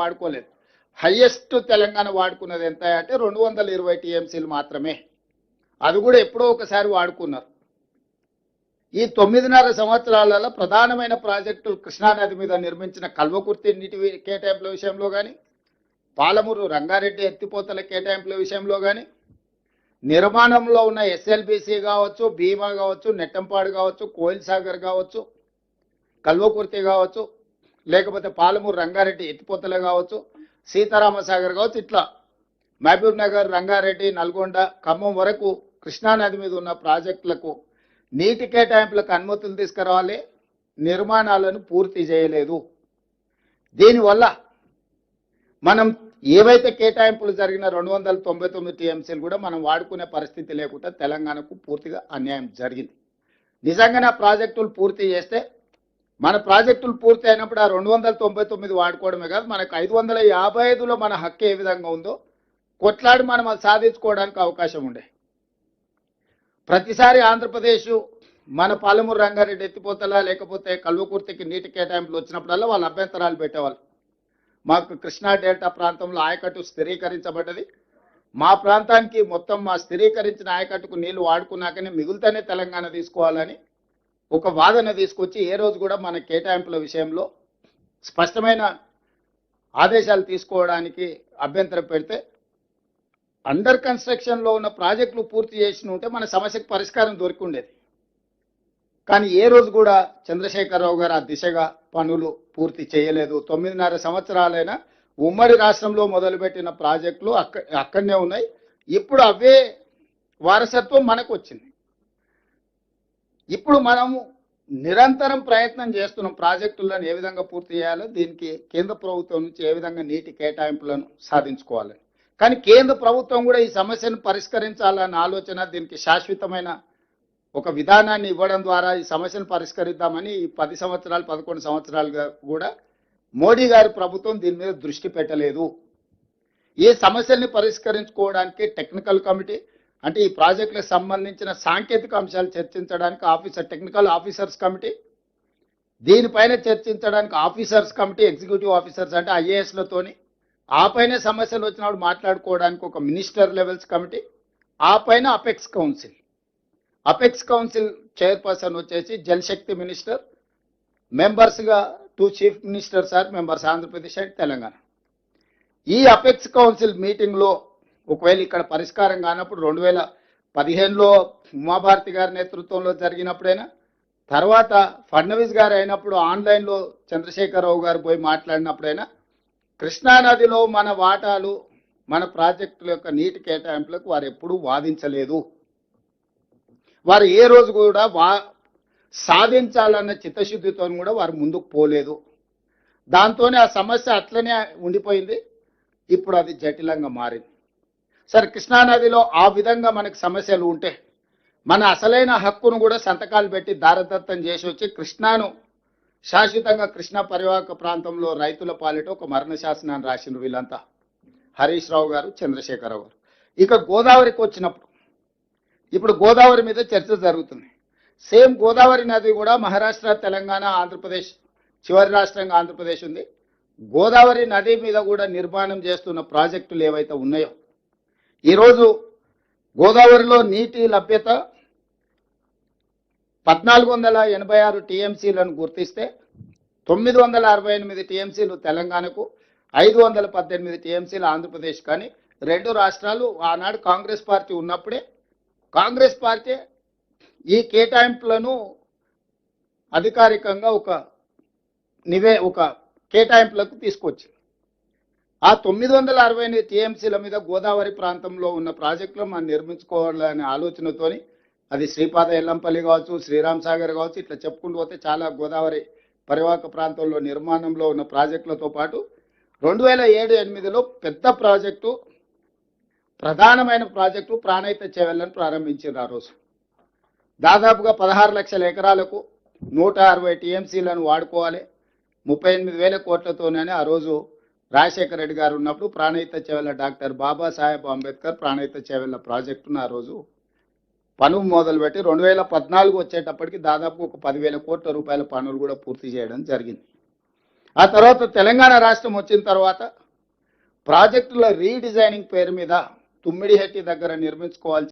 వాడుకోలేదు. Highest Telangana వాడుకున్నది ఎంత అంటే రెండు వందల ఇరవై టీఎంసీలు మాత్రమే. అది కూడా ఎప్పుడో ఒకసారి వాడుకున్నారు. ఈ తొమ్మిదిన్నర సంవత్సరాలలో ప్రధానమైన ప్రాజెక్టులు కృష్ణానది మీద నిర్మించిన కల్వకుర్తి నీటి కేటాయింపుల విషయంలో కానీ పాలమూరు రంగారెడ్డి ఎత్తిపోతల కేటాయింపుల విషయంలో కానీ నిర్మాణంలో ఉన్న ఎస్ఎల్బిసి కావచ్చు భీమా కావచ్చు నెట్టంపాడు కావచ్చు కోయిల్ సాగర్ కావచ్చు కల్వకుర్తి కావచ్చు లేకపోతే పాలమూరు రంగారెడ్డి ఎత్తిపోతలే కావచ్చు సీతారామ సాగర్ కావచ్చు ఇట్లా మహబూబ్ నగర్ రంగారెడ్డి నల్గొండ ఖమ్మం వరకు కృష్ణానది మీద ఉన్న ప్రాజెక్టులకు నీటి కేటాయింపులకు అనుమతులు తీసుకురావాలి నిర్మాణాలను పూర్తి చేయలేదు. దీనివల్ల మనం ఏవైతే కేటాయింపులు జరిగిన రెండు వందల తొంభై తొమ్మిది టీఎంసీలు కూడా మనం వాడుకునే పరిస్థితి లేకుండా తెలంగాణకు పూర్తిగా అన్యాయం జరిగింది. నిజంగానే ఆ ప్రాజెక్టులు పూర్తి చేస్తే మన ప్రాజెక్టులు పూర్తి అయినప్పుడు ఆ రెండు వందల తొంభై తొమ్మిది వాడుకోవడమే కాదు మనకు ఐదు వందల యాభై ఐదులో మన హక్కు ఏ విధంగా ఉందో కొట్లాడి మనం అది సాధించుకోవడానికి అవకాశం ఉండే. ప్రతిసారి ఆంధ్రప్రదేశ్ మన పాలమూరు రంగారెడ్డి ఎత్తిపోతలా లేకపోతే కల్వకుర్తికి నీటి కేటాయింపులు వచ్చినప్పుడల్లా వాళ్ళు అభ్యంతరాలు పెట్టేవాళ్ళు. మాకు కృష్ణా డెల్టా ప్రాంతంలో ఆయకట్టు స్థిరీకరించబడ్డది. మా ప్రాంతానికి మొత్తం మా స్థిరీకరించిన ఆయకట్టుకు నీళ్ళు వాడుకున్నాకనే మిగులుతనే తెలంగాణ తీసుకోవాలని ఒక వాదన తీసుకొచ్చి ఏ రోజు కూడా మన కేటాయింపుల విషయంలో స్పష్టమైన ఆదేశాలు తీసుకోవడానికి అభ్యంతరం పెడితే అండర్ కన్స్ట్రక్షన్లో ఉన్న ప్రాజెక్టులు పూర్తి చేసి ఉంటే మన సమస్యకు పరిష్కారం దొరికి ఉండేది కానీ ఏ రోజు కూడా చంద్రశేఖరరావు గారు ఆ దిశగా పనులు పూర్తి చేయలేదు. తొమ్మిదిన్నర సంవత్సరాలైనా ఉమ్మడి రాష్ట్రంలో మొదలుపెట్టిన ప్రాజెక్టులు అక్క అక్కడనే ఉన్నాయి. ఇప్పుడు అవే వారసత్వం మనకు వచ్చింది ఇప్పుడు మనము నిరంతరం ప్రయత్నం చేస్తున్నాం ప్రాజెక్టులను ఏ విధంగా పూర్తి చేయాలో దీనికి కేంద్ర ప్రభుత్వం నుంచి ఏ విధంగా నీటి కేటాయింపులను సాధించుకోవాలని కానీ కేంద్ర ప్రభుత్వం కూడా ఈ సమస్యను పరిష్కరించాలన్న ఆలోచన దీనికి శాశ్వతమైన ఒక విధానాన్ని ఇవ్వడం ద్వారా ఈ సమస్యను పరిష్కరిద్దామని ఈ పది సంవత్సరాలు పదకొండు సంవత్సరాలుగా కూడా మోడీ గారి ప్రభుత్వం దీని మీద దృష్టి పెట్టలేదు. ఈ సమస్యల్ని పరిష్కరించుకోవడానికి టెక్నికల్ కమిటీ అంటే ఈ ప్రాజెక్టులకు సంబంధించిన సాంకేతిక అంశాలు చర్చించడానికి ఆఫీసర్ టెక్నికల్ ఆఫీసర్స్ కమిటీ దీనిపైన చర్చించడానికి ఆఫీసర్స్ కమిటీ ఎగ్జిక్యూటివ్ ఆఫీసర్స్ అంటే ఐఏఎస్లతోని ఆ పైన సమస్యలు వచ్చినప్పుడు మాట్లాడుకోవడానికి ఒక మినిస్టర్ లెవెల్స్ కమిటీ ఆ పైన apex council. Apex council chairperson వచ్చేసి Jalshakti minister మెంబర్స్గా two chief ministers are members Andhra Pradesh and Telangana. ఈ అపెక్స్ కౌన్సిల్ మీటింగ్లో ఒకవేళ ఇక్కడ పరిష్కారం కానప్పుడు రెండు వేల పదిహేనులో ఉమాభారతి గారి నేతృత్వంలో జరిగినప్పుడైనా తర్వాత ఫడ్నవీస్ గారు అయినప్పుడు ఆన్లైన్లో చంద్రశేఖరరావు గారు పోయి మాట్లాడినప్పుడైనా కృష్ణానదిలో మన వాటాలు మన ప్రాజెక్టుల యొక్క నీటి కేటాయింపులకు వారు ఎప్పుడూ వాదించలేదు. వారు ఏ రోజు కూడా వా సాధించాలన్న చిత్తశుద్ధితో కూడా వారు ముందుకు పోలేదు. దాంతోనే ఆ సమస్య అట్లనే ఉండిపోయింది. ఇప్పుడు అది జటిలంగా మారింది. సరే కృష్ణానదిలో ఆ విధంగా మనకు సమస్యలు ఉంటే మన అసలైన హక్కును కూడా సంతకాలు పెట్టి దారదత్తం చేసి వచ్చి కృష్ణాను శాశ్వతంగా కృష్ణా పరివాహక ప్రాంతంలో రైతుల పాలిట ఒక మరణ శాసనాన్ని రాసిన వీళ్ళంతా. హరీష్ రావు గారు చంద్రశేఖరరావు గారు. ఇక గోదావరికి వచ్చినప్పుడు ఇప్పుడు గోదావరి మీద చర్చ జరుగుతుంది. సేమ్ గోదావరి నది కూడా మహారాష్ట్ర తెలంగాణ ఆంధ్రప్రదేశ్ చివరి రాష్ట్రంగా ఆంధ్రప్రదేశ్ ఉంది. గోదావరి నది మీద కూడా నిర్మాణం చేస్తున్న ప్రాజెక్టులు ఏవైతే ఉన్నాయో ఈరోజు గోదావరిలో నీటి లభ్యత పద్నాలుగు వందల ఎనభై ఆరు టీఎంసీలను గుర్తిస్తే తొమ్మిది వందల అరవై ఎనిమిది టీఎంసీలు తెలంగాణకు ఐదు వందల పద్దెనిమిది టీఎంసీలు ఆంధ్రప్రదేశ్ కానీ రెండు రాష్ట్రాలు ఆనాడు కాంగ్రెస్ పార్టీ ఉన్నప్పుడే కాంగ్రెస్ పార్టీ ఈ కేటాయింపులను అధికారికంగా ఒక నివే ఒక కేటాయింపులకు తీసుకొచ్చింది. ఆ తొమ్మిది వందల అరవై ఎనిమిది టీఎంసీల మీద గోదావరి ప్రాంతంలో ఉన్న ప్రాజెక్టులు మనం నిర్మించుకోవాలనే ఆలోచనతోని అది శ్రీపాద ఎల్లంపల్లి కావచ్చు శ్రీరామ్ సాగర్ కావచ్చు ఇట్లా చెప్పుకుంటూ పోతే చాలా గోదావరి పరివాహక ప్రాంతంలో నిర్మాణంలో ఉన్న ప్రాజెక్టులతో పాటు రెండు వేల ఏడు ఎనిమిదిలో పెద్ద ప్రాజెక్టు ప్రధానమైన ప్రాజెక్టు ప్రాణహిత చేవెళ్ళని ప్రారంభించింది ఆ రోజు. దాదాపుగా పదహారు లక్షల ఎకరాలకు నూట అరవై టీఎంసీలను వాడుకోవాలి. ముప్పై ఎనిమిది వేల కోట్లతోనే ఆ రోజు రాజశేఖర రెడ్డి గారు ఉన్నప్పుడు ప్రాణహిత చేవెళ్ళ డాక్టర్ బాబాసాహెబ్ అంబేద్కర్ ప్రాణహిత చేవెళ్ళ ప్రాజెక్టును ఆ రోజు పనులు మొదలుపెట్టి రెండు వేల పద్నాలుగు వచ్చేటప్పటికి దాదాపు ఒక పదివేల కోట్ల రూపాయల పనులు కూడా పూర్తి చేయడం జరిగింది. ఆ తర్వాత తెలంగాణ రాష్ట్రం వచ్చిన తర్వాత ప్రాజెక్టుల రీడిజైనింగ్ పేరు మీద తుమ్మిడిహెట్టి దగ్గర నిర్మించుకోవాల్సి